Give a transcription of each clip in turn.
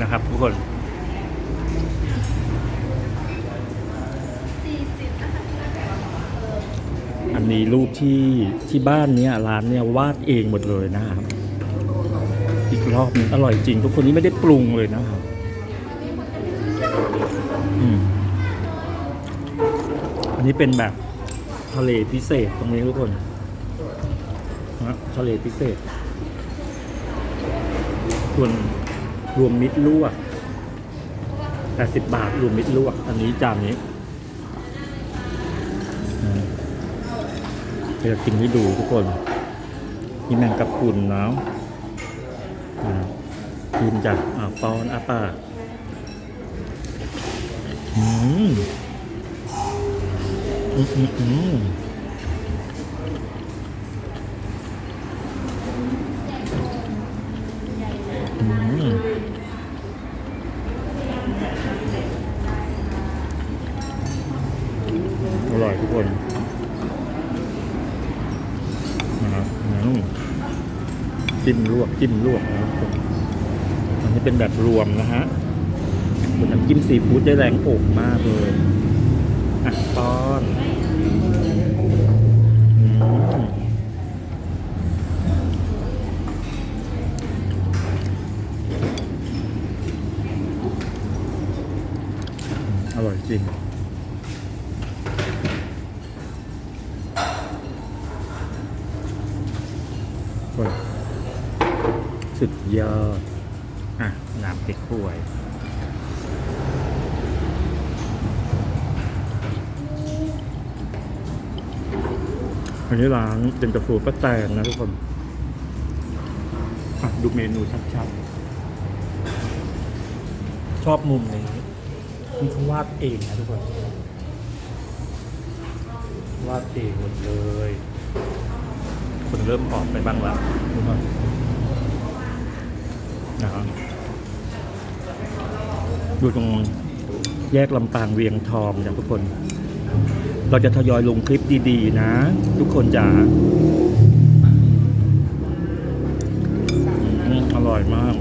นะครับทุกคนอันนี้รูปที่ที่บ้านเนี้ยร้านเนี้ยวาดเองหมดเลยนะครับ อีกรอบหนึงอร่อยจริง ทุกคนนี้ไม่ได้ปรุงเลยนะครับอันนี้เป็นแบบทะเลพิเศษตรงนี้ทุกคนนะทะเลพิเศษส่วน รวมมิตรลวก80บบาทรวมมิตรลวก อันนี้จานนี้เดี๋ยวกินให้ดูทุกคนนี่แมงกะพรุนเนาะกินจากอ่าปอนอาปาอืมอืมอืมอืมอืมอร่อย ทุกคนนะครับจิ้มลวกจิ้มลวกนะครับทุกคนอันนี้เป็นแบบรวมนะฮะเป็นน้ำจิ้มซีฟู้ดได้แรงอกมากเลยอะป้อนอืมอร่อยจริง โอ้ย สุดยอด อะ น้ำพริกป่วยอันนี้ร้านเป็นตะฟูป้าแตงนะทุกคนอะดูเมนูชัดๆ ชอบมุมนี้นี่เขาวาดเองนะทุกคน วาดเองหมดเลย คนเริ่มออกไปบ้างแล้วทุกคนนะครับอยู่ตรงแยกลำปางเวียงทองนะทุกคน เราจะทยอยลงคลิปดีๆ นะ ทุกคนจ๋าอืมอร่อยมาก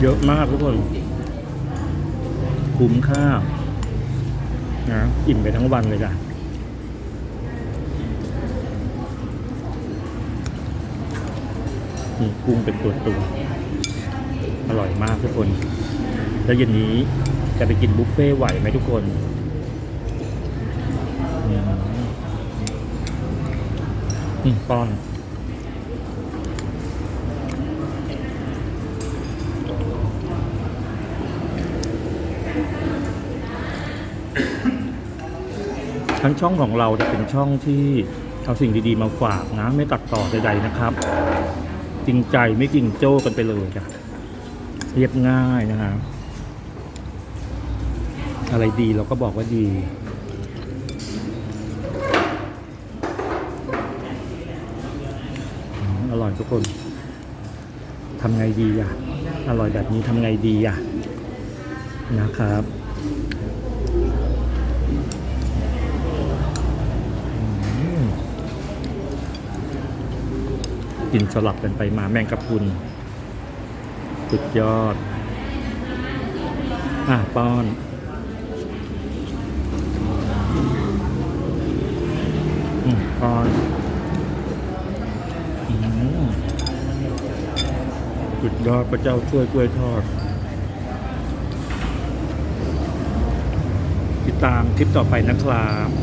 เยอะมากทุกคน คุ้มค่านะอิ่มไปทั้งวันเลยจ้ะนี่กุ้งเป็นตัวตัวอร่อยมากทุกคน แล้วเย็นนี้จะไปกินบุฟเฟ่ต์ไหวไหมทุกคนนี่ป้อน ทั้งช่องของเราจะเป็นช่องที่เอาสิ่งดีๆมาฝากนะ ไม่ตัดต่อใดๆนะครับ จริงใจไม่จริงโจ้กันไปเลยจ้ะเรียบง่ายนะฮะอะไรดีเราก็บอกว่าดีอืมอร่อยทุกคนทำไงดีอะ อร่อยแบบนี้ทำไงดีอะ นะครับ กินสลับกันไปมาแมงกะพรุนสุดยอด อะ ป้อนอืมป้อนอืมสุดยอดพระเจ้าช่วยกล้วยทอด ติดตามคลิปต่อไปนะครับ